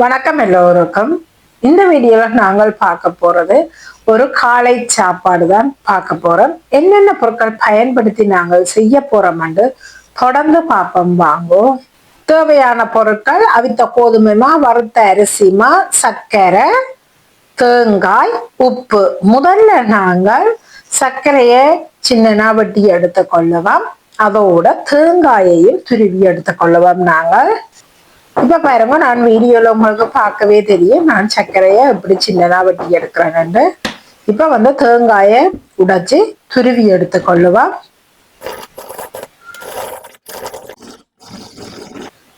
வணக்கம் எல்லோருக்கும். இந்த வீடியோவில் நாங்கள் பார்க்க போறது ஒரு காலை சாப்பாடு தான் பார்க்க போறோம். என்னென்ன பொருட்கள் பயன்படுத்தி நாங்கள் செய்ய போறோம் தொடர்ந்து பார்ப்போம். வாங்குவோம் தேவையான பொருட்கள் அவித்த கோதுமைமா வறுத்த அரிசிமா சர்க்கரை தேங்காய் உப்பு. முதல்ல நாங்கள் சர்க்கரையை சின்னனா வெட்டி எடுத்து கொள்ளுவோம் அதோட தேங்காயையும் துருவி எடுத்து கொள்ளுவோம் நாங்கள். இப்ப பாருங்க நான் வீடியோல உங்களுக்கு பார்க்கவே தெரியும். நான் சர்க்கரையை இப்படி சின்னதா வெட்டி எடுக்கிறேன்னு இப்ப வந்து தேங்காயை உடைச்சு துருவி எடுத்து கொள்ளுவா.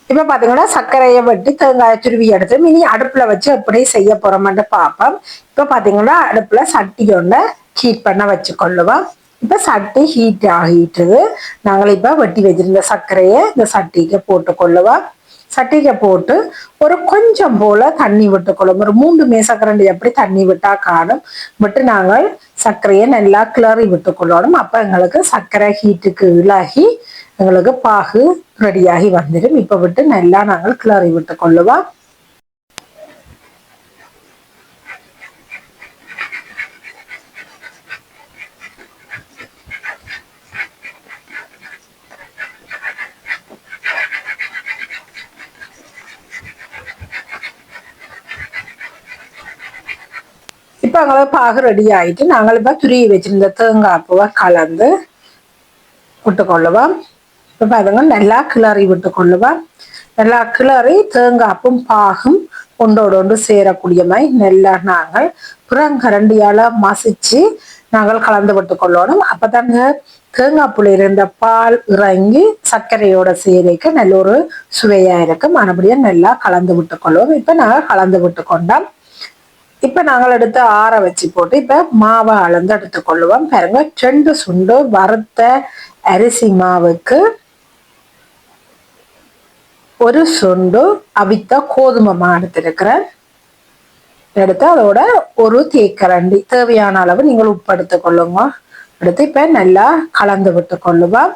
இப்ப பாத்தீங்கன்னா சர்க்கரையை வெட்டி தேங்காயை துருவி எடுத்து இனி அடுப்புல வச்சு எப்படி செய்ய போறோம்னு பார்ப்போம். இப்ப பாத்தீங்கன்னா அடுப்புல சட்டி ஒண்ணு ஹீட் பண்ண வச்சு கொள்ளுவோம் இப்ப சட்டி ஹீட் ஆகிட்டுது நாங்கள் இப்ப வெட்டி வச்சிருந்த சர்க்கரையை இந்த சட்டிக்கு போட்டு சட்டிகை போட்டு ஒரு கொஞ்சம் போல தண்ணி விட்டுக்கொள்ளும். ஒரு மூன்று மேசக்கரண்டி எப்படி தண்ணி விட்டா காணும். விட்டு நாங்கள் சர்க்கரையை நல்லா கிளறி விட்டுக்கொள்ளணும். அப்ப எங்களுக்கு சர்க்கரை ஹீட்டுக்கு இழாகி எங்களுக்கு பாகு ரெடியாகி வந்துடும் இப்ப விட்டு நல்லா நாங்கள் கிளறி விட்டு கொள்ளுவோம் இப்போ எங்களுக்கு பாகு ரெடி ஆயிட்டு நாங்கள் இப்ப துருவி வச்சுருந்த தேங்காய்ப்பூவை கலந்து விட்டுக்கொள்ளுவோம் இப்போ பாருங்க நல்லா கிளறி விட்டுக்கொள்ளுவோம் நல்லா கிளறி தேங்காப்பும் பாகும் ஒன்றோடு ஒன்று சேரக்கூடிய மாதிரி நல்லா நாங்கள் புறங்கரண்டியால் மசிச்சு நாங்கள் கலந்து விட்டு கொள்ளணும் அப்பதான் தேங்காய் புளி இருந்த பால் இறங்கி சர்க்கரையோட சேரைக்கு நல்ல ஒரு சுவையாக இருக்கும் மறுபடியும் நல்லா கலந்து விட்டு கொள்வோம் இப்ப நாங்கள் கலந்து விட்டு கொண்டோம் இப்ப நாங்கள் எடுத்து ஆற வச்சு போட்டு இப்ப மாவை அளந்து எடுத்துக்கொள்ளுவோம். பாருங்க ரெண்டு சுண்டு வறுத்த அரிசி மாவுக்கு ஒரு சுண்டு அவித்த கோதுமை மா எடுத்திருக்கிறேன். எடுத்து அதோட ஒரு தேக்கரண்டி தேவையான அளவு நீங்கள் உப்பு எடுத்துக்கொள்ளுங்க. எடுத்து இப்ப நல்லா கலந்து விட்டு கொள்ளுவோம்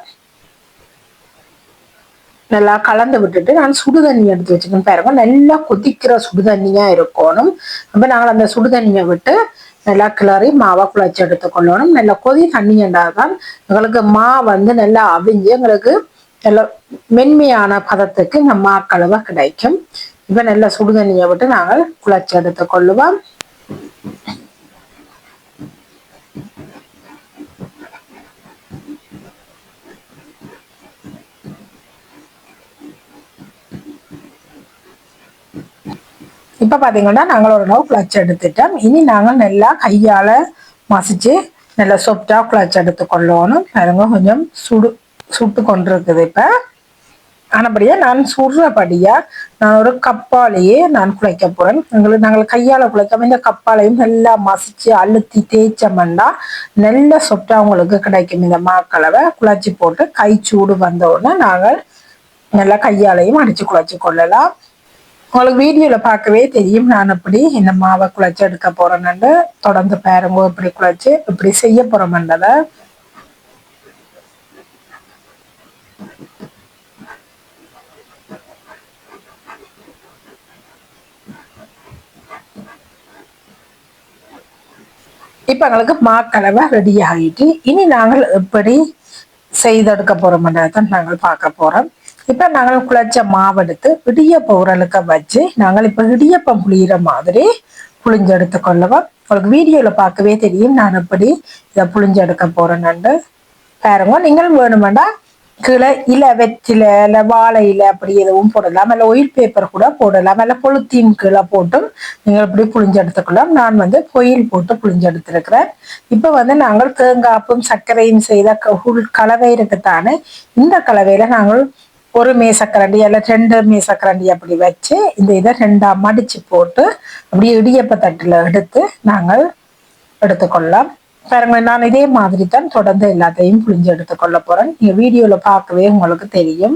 நல்லா கலந்து விட்டுட்டு நான் சுடுதண்ணி எடுத்து வச்சுக்கணும். பாருங்க நல்லா கொதிக்கிற சுடுதண்ணியா இருக்கணும். அப்ப நாங்கள் அந்த சுடுதண்ணியை விட்டு நல்லா கிளறி மாவை குழச்சி எடுத்துக்கொள்ளணும் நல்லா கொதி தண்ணி தான் எங்களுக்கு மா வந்து நல்லா அவிஞ்சு எங்களுக்கு நல்லா மென்மையான பதத்துக்கு இந்த கழுவ கிடைக்கும். இப்ப நல்லா சுடுதண்ணியை விட்டு நாங்கள் குழச்சி எடுத்துக்கொள்ளுவோம் இப்போ பாத்தீங்கன்னா நாங்கள் ஒரு அளவு கிளச் எடுத்துட்டோம். இனி நாங்கள் நல்லா கையால மசிச்சு நல்லா சொப்டா கிளச் எடுத்து கொள்ளணும். பாருங்க கொஞ்சம் சுடு சுட்டு கொண்டிருக்குது இப்போ. ஆனபடியா நான் சுடுறபடியா நான் ஒரு கப்பாலேயே நான் குழைக்க போறேன். எங்களுக்கு நாங்கள் கையால குழைக்காம இந்த கப்பாலையும் நல்லா மசிச்சு அழுத்தி தேய்ச்சோம்னா நல்ல சொப்டா உங்களுக்கு கிடைக்கும். இந்த மாக்களவை குழச்சி போட்டு கை சூடு வந்த உடனே நாங்கள் நல்லா கையாலையும் அடிச்சு குழச்சி கொள்ளலாம். உங்களுக்கு வீடியோல பார்க்கவே தெரியும். நான் எப்படி இந்த மாவை குழச்சி எடுக்க போறேன்னு தொடர்ந்து பாருங்க எப்படி குழச்சி இப்படி செய்ய போறோம்ன்றத. இப்ப எங்களுக்கு மாக்கலவை ரெடி ஆகிட்டு இனி நாங்கள் எப்படி செய்தெடுக்க போறோம்ன்றதான் நாங்கள் பார்க்க போறோம். இப்ப நாங்கள் குழச்ச மாவெடுத்து இடியப்ப உரலுக்க வச்சு நாங்கள் இப்போ இடியப்பம் புளியிற மாதிரி புளிஞ்செடுத்து கொள்ளவோம். உங்களுக்கு வீடியோல பார்க்கவே தெரியும் நான் எப்படி இதை புளிஞ்செடுக்க போகிறேன்னு பாருங்க நீங்கள் வேணுமெண்டா கீழே இலை வெற்றில இல்லை வாழை இலை அப்படி எதுவும் போடலாம். இல்லை ஒயில் பேப்பர் கூட போடலாம். இல்லை பொழுத்தீன் கீழே போட்டும் நீங்கள் இப்படி புளிஞ்செடுத்துக்கலாம் நான் வந்து பொயில் போட்டு புளிஞ்செடுத்துருக்கிறேன் இப்போ வந்து நாங்கள் தேங்காப்பும் சர்க்கரையும் செய்த கலவை இருக்குத்தானே இந்த கலவையில நாங்கள் ஒரு மேசக்கரண்டி அல்ல ரெண்டு மேசக்கரண்டி அப்படி வச்சு இந்த இதை ரெண்டா மடிச்சு போட்டு அப்படியே இடியப்ப தட்டுல எடுத்து நாங்கள் எடுத்துக்கொள்ளலாம். பாருங்க நான் இதே மாதிரி தான் தொடர்ந்து எல்லாத்தையும் புளிஞ்சு எடுத்துக்கொள்ள போறேன். நீங்க வீடியோல பார்க்கவே உங்களுக்கு தெரியும்.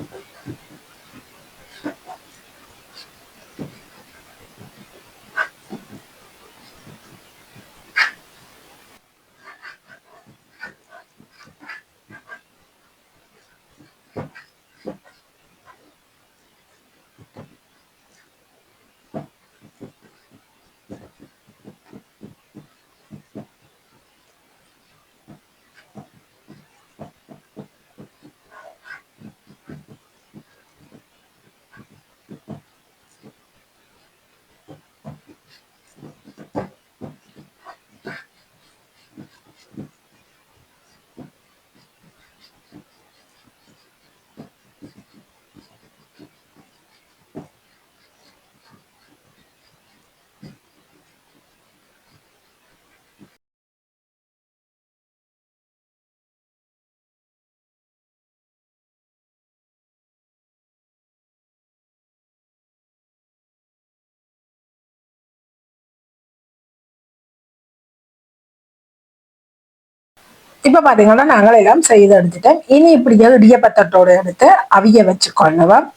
இப்ப பாத்தீங்கன்னா நாங்கள் எல்லாம் செய்து எடுத்துட்டோம். இனி இப்படியே இடியப்பத்தட்டோடு எடுத்து அவிய வச்சு கொள்ளுவோம்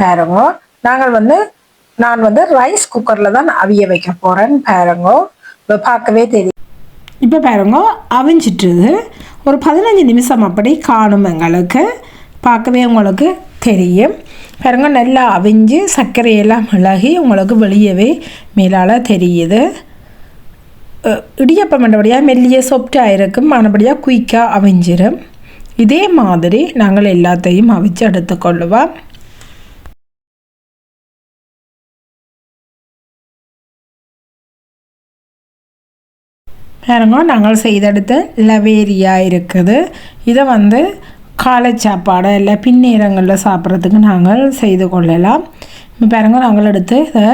பாருங்க நாங்கள் வந்து நான் வந்து ரைஸ் குக்கர்ல தான் அவிய வைக்க போறேன். பாருங்க இப்போ பார்க்கவே தெரியும். இப்போ பாருங்க அவிஞ்சிட்டுது ஒரு பதினஞ்சு நிமிஷம் அப்படி காணும் எங்களுக்கு. பார்க்கவே உங்களுக்கு தெரியும். பாருங்க நல்லா அவிஞ்சு சர்க்கரையெல்லாம் மிளகி உங்களுக்கு வெளியவே மேலால் தெரியுது. இடியப்பம் என்றபடியாக மெல்லிய சொப்டாக இருக்கும் மறுபடியாக குயிக்காக அவிஞ்சிடும் இதே மாதிரி நாங்கள் எல்லாத்தையும் அவிச்சு எடுத்துக்கொள்ளுவோம் பாருங்க நாங்கள் செய்தெடுத்த லவேரியா இருக்குது இதை வந்து காலை சாப்பாடு இல்லை பின்னேரங்களில் சாப்பிட்றதுக்கு நாங்கள் செய்து கொள்ளலாம் இப்போ பாருங்க நாங்கள் எடுத்து இதை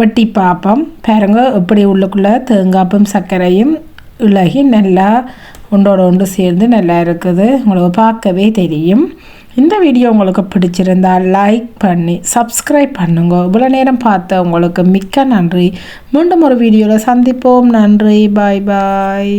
வெட்டி பார்ப்போம் பாருங்க எப்படி உள்ளுக்குள்ளே தேங்காப்பும் சர்க்கரையும் உலகி நல்லா ஒன்றோட ஒன்று சேர்ந்து நல்லா இருக்குது. உங்களுக்கு பார்க்கவே தெரியும். இந்த வீடியோ உங்களுக்கு பிடிச்சிருந்தால் லைக் பண்ணி சப்ஸ்கிரைப் பண்ணுங்க. இவ்வளோ நேரம் பார்த்த உங்களுக்கு மிக்க நன்றி. மீண்டும் ஒரு வீடியோவில் சந்திப்போம். நன்றி. பாய் பாய்